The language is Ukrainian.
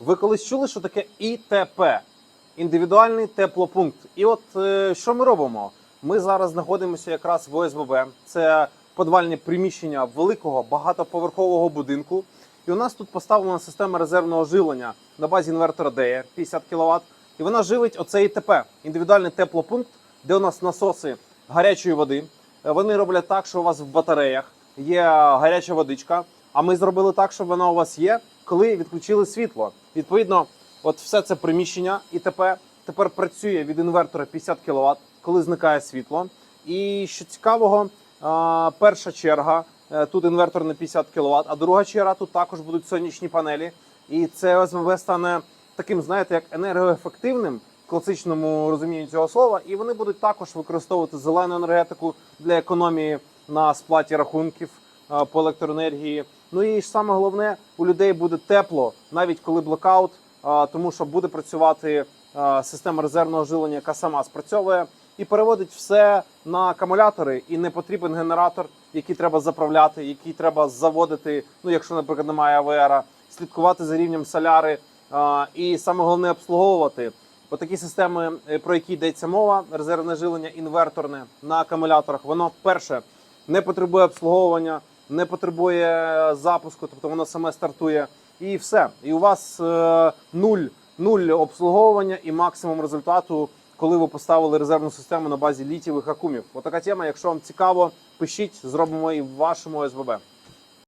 Ви колись чули, що таке ІТП індивідуальний теплопункт. І от е, що ми робимо? Ми зараз знаходимося якраз в ОСББ. Це подвальне приміщення великого багатоповерхового будинку. І у нас тут поставлена система резервного живлення на базі інвертора DER 50 кВт. І вона живить оцей ІТП індивідуальний теплопункт, де у нас насоси гарячої води. Е, Вони роблять так, що у вас в батареях є гаряча водичка. А ми зробили так, щоб вона у вас є, коли відключили світло. Відповідно, от все це приміщення ІТП тепер працює від інвертора 50 кВт, коли зникає світло. І що цікавого, перша черга е, тут інвертор на 50 кВт, а друга черга тут також будуть сонячні панелі. І це ОСББ стане таким, знаєте, як енергоефективним в класичному розумінні цього слова. І вони будуть також використовувати зелену енергетику для економії на сплаті рахунків по електроенергії. Ну і саме головне, у людей буде тепло, навіть коли блокаут, тому що буде працювати система резервного жилення, яка сама спрацьовує і переводить все на акумулятори, і не потрібен генератор, який треба заправляти, який треба заводити. Ну, якщо, наприклад, немає АВР, слідкувати за рівнем соляри, і саме головне обслуговувати. Отакі системи, е, про які йдеться мова, резервне жилення інверторне на акумуляторах, воно перше не потребує обслуговування, не потребує запуску, тобто воно саме стартує, і все. І у вас е, нуль, нуль обслуговування і максимум результату, коли ви поставили резервну систему на базі літівих акумів. Отака тема. Якщо вам цікаво, пишіть, зробимо і в вашому СББ.